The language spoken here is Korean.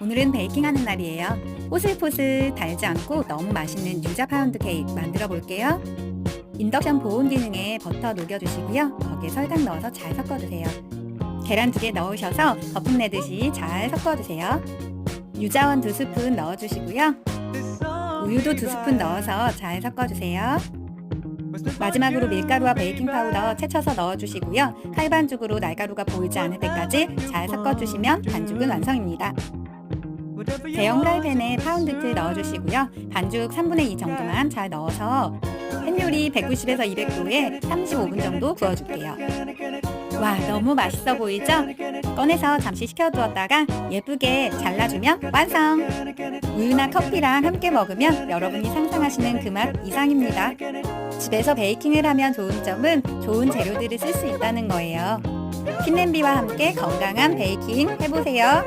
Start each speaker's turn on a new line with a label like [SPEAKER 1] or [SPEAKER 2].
[SPEAKER 1] 오늘은 베이킹하는 날이에요. 포슬포슬 달지 않고 너무 맛있는 유자 파운드 케이크 만들어 볼게요. 인덕션 보온 기능에 버터 녹여주시고요. 거기에 설탕 넣어서 잘 섞어주세요. 계란 두 개 넣으셔서 거품 내듯이 잘 섞어주세요. 유자원 두 스푼 넣어주시고요. 우유도 두 스푼 넣어서 잘 섞어주세요. 마지막으로 밀가루와 베이킹 파우더 채쳐서 넣어주시고요. 칼반죽으로 날가루가 보이지 않을 때까지 잘 섞어주시면 반죽은 완성입니다. 대형 프라이팬에 파운드틀 넣어주시고요. 반죽 3분의 2 정도만 잘 넣어서 팬요리 190에서 200도에 35분 정도 구워줄게요. 와 너무 맛있어 보이죠? 꺼내서 잠시 식혀두었다가 예쁘게 잘라주면 완성! 우유나 커피랑 함께 먹으면 여러분이 상상하시는 그 맛 이상입니다. 집에서 베이킹을 하면 좋은 점은 좋은 재료들을 쓸 수 있다는 거예요. 핀냄비와 함께 건강한 베이킹 해보세요.